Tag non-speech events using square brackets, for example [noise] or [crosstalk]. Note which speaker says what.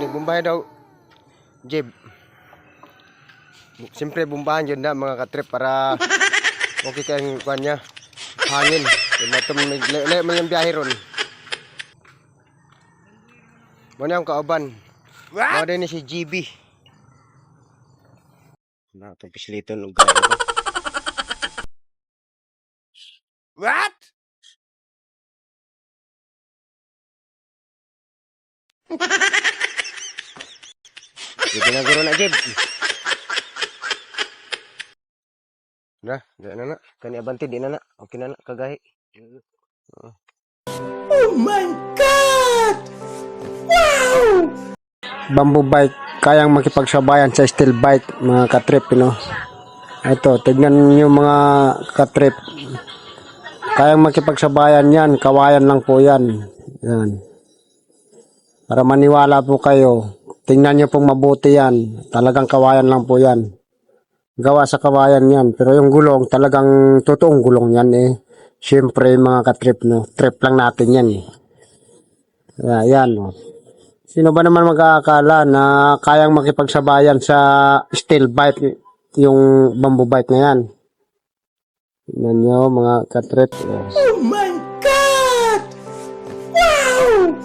Speaker 1: ni bumbahe daw. Jib. Siyempre bumbahan yun na mga katrip para [laughs] okay kayong kuhan niya. Hangin. Layo mo yung biyahe ron. Muna yung kauban. What? din ni si GB. Na, itong pisilito ng gaya [laughs] ito.
Speaker 2: What? [laughs]
Speaker 1: Hindi na guro na, Jib. Na, na na. Kani abanti, di na na. Okay na na, kagahi.
Speaker 2: Oh my God! Wow!
Speaker 1: Bamboo bike, kayang makipagsabayan sa steel bike, mga katrip, no? Ito, tignan niyo mga katrip. Kayang makipagsabayan yan, kawayan lang po yan. Yan. Para maniwala po kayo, Tingnan nyo pong mabuti yan. Talagang kawayan lang po yan. Gawa sa kawayan yan. Pero yung gulong, talagang totoong gulong yan eh. Siyempre mga katrip, no? Trip lang natin yan eh. Uh, yan, oh. Sino ba naman mag-aakala na kayang makipagsabayan sa steel bite, yung bamboo bite na yan? Tingnan nyo mga katrip. Oh. oh my God! Wow!